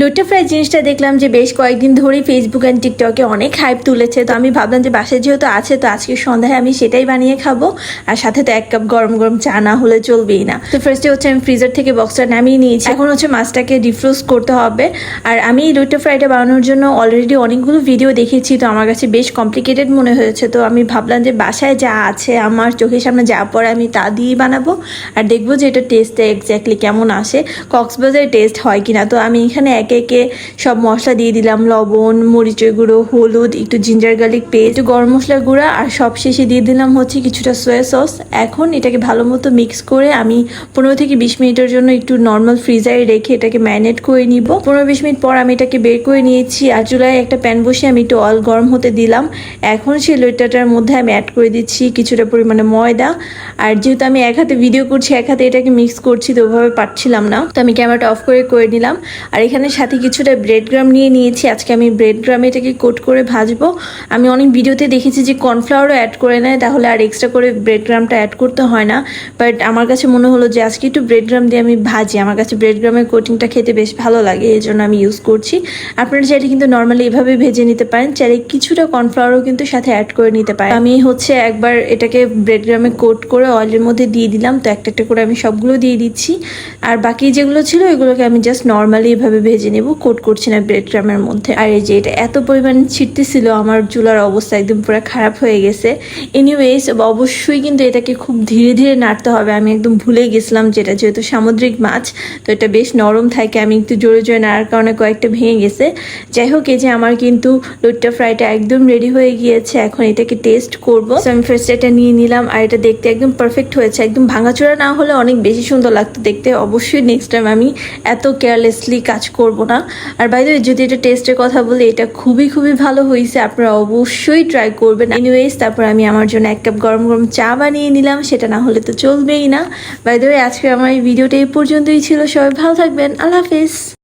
লুটা fry জিনিসটা দেখলাম যে বেশ কয়েকদিন ধরেই ফেসবুক অ্যান্ড টিকটকে অনেক হাইপ তুলেছে। তো আমি ভাবলাম যে বাসায় যেহেতু আছে, তো আজকে সন্ধ্যায় আমি সেটাই বানিয়ে খাব। আর সাথে তো এক কাপ গরম গরম চা না হলে চলবেই না। তো ফার্স্টে হচ্ছে আমি ফ্রিজার থেকে বক্সটা নামিয়ে নিয়েছি। এখন হচ্ছে মাছটাকে ডিফ্রোজ করতে হবে। আর আমি এই লুটা ফ্রাইটা বানানোর জন্য অলরেডি অনেকগুলো ভিডিও দেখেছি তো আমার কাছে বেশ কমপ্লিকেটেড মনে হয়েছে। তো আমি ভাবলাম যে বাসায় যা আছে, আমার চোখের সামনে যা পড়ে আমি তা দিয়েই বানাবো। আর দেখব যে এটা টেস্টটা এক্স্যাক্টলি কেমন আসে কক্সবাজারের টেস্ট হয় কিনা। তো আমি এখানে একে একে সব মশলা দিয়ে দিলাম, লবণ, মরিচের গুঁড়ো, হলুদ, একটু জিঞ্জার গার্লিক পেস্ট একটু গরম মশলার গুঁড়া, আর সব শেষে দিয়ে দিলাম হচ্ছে কিছুটা সোয়া সস এখন এটাকে ভালো মতো মিক্স করে আমি পনেরো থেকে বিশ মিনিটের জন্য একটু নর্মাল ফ্রিজারে রেখে এটাকে ম্যারিনেট করে নিব। পনেরো বিশ মিনিট পর আমি এটাকে বের করে নিয়েছি আর চুলায় একটা প্যান বসিয়ে আমি একটু অয়েল গরম হতে দিলাম। এখন সেই লইটাটার মধ্যে আমি অ্যাড করে দিচ্ছি কিছুটা পরিমাণে ময়দা। আর যেহেতু আমি এক হাতে ভিডিও করছি, এক হাতে এটাকে মিক্স করছি, তো ওভাবে পারছিলাম না। তো আমি ক্যামেরাটা অফ করে করে নিলাম। আর এখানে সাথে কিছুটা ব্রেড গ্রাম নিয়ে নিয়েছি। আজকে আমি ব্রেড গ্রামে এটাকে কোট করে ভাজবো। আমি অনেক ভিডিওতে দেখেছি যে কর্নফ্লাওয়ারও অ্যাড করে নেয়, তাহলে আর এক্সট্রা করে ব্রেড গ্রামটা অ্যাড করতে হয় না। বাট আমার কাছে মনে হলো যে আজকে একটু ব্রেড গ্রাম দিয়ে আমি ভাজি। আমার কাছে ব্রেড গ্রামের কোটিংটা খেতে বেশ ভালো লাগে এই জন্য আমি ইউজ করছি। আপনারা চাইলে কিন্তু নর্মালি এভাবে ভেজে নিতে পারেন। চাইলে কিছুটা কর্নফ্লাওয়ারও কিন্তু সাথে অ্যাড করে নিতে পারেন। আমি হচ্ছে একবার এটাকে ব্রেড গ্রামে কোট করে অয়েলের মধ্যে দিয়ে দিলাম। তো একটা একটা করে আমি সবগুলো দিয়ে দিচ্ছি। আর বাকি যেগুলো ছিল, এগুলোকে আমি জাস্ট নর্মালি এভাবে ভেজে নেব কোট করছি না ব্রেড গ্রামের মধ্যে। আর এই যে এটা এত পরিমাণ ছিটতেছিল আমার চুলার অবস্থা একদম পুরো খারাপ হয়ে গেছে। এনিওয়েজ অবশ্যই কিন্তু এটাকে খুব ধীরে ধীরে নাড়তে হবে। আমি একদম ভুলে গেছিলাম যেটা যেহেতু সামুদ্রিক মাছ তো এটা বেশ নরম থাকে। আমি একটু জোরে জোরে নাড়ার কারণে কয়েকটা ভেঙে গেছে। যাই হোক এই যে আমার কিন্তু লুটটা ফ্রাইটা একদম রেডি হয়ে গিয়েছে। এখন এটাকে টেস্ট করব। So, আমি ফার্স্ট এটা নিয়ে নিলাম। আর এটা দেখতে একদম পারফেক্ট হয়েছে। একদম ভাঙাচোরা না হলে অনেক বেশি সুন্দর লাগতো দেখতে। অবশ্যই নেক্সট টাইম আমি এত কেয়ারলেসলি কাজ করব। না। আর বাইরে যদি এটা টেস্টের কথা বলি, এটা খুবই খুবই ভালো হয়েছে। আপনারা অবশ্যই ট্রাই করবেন। এনিওয়েজ তারপর আমি আমার জন্য এক কাপ গরম গরম চা বানিয়ে নিলাম। সেটা না হলে তো চলবেই না। বাইরে আজকে আমার এই ভিডিওটা এই পর্যন্তই ছিল। সবাই ভালো থাকবেন। আল্লাহ হাফিজ।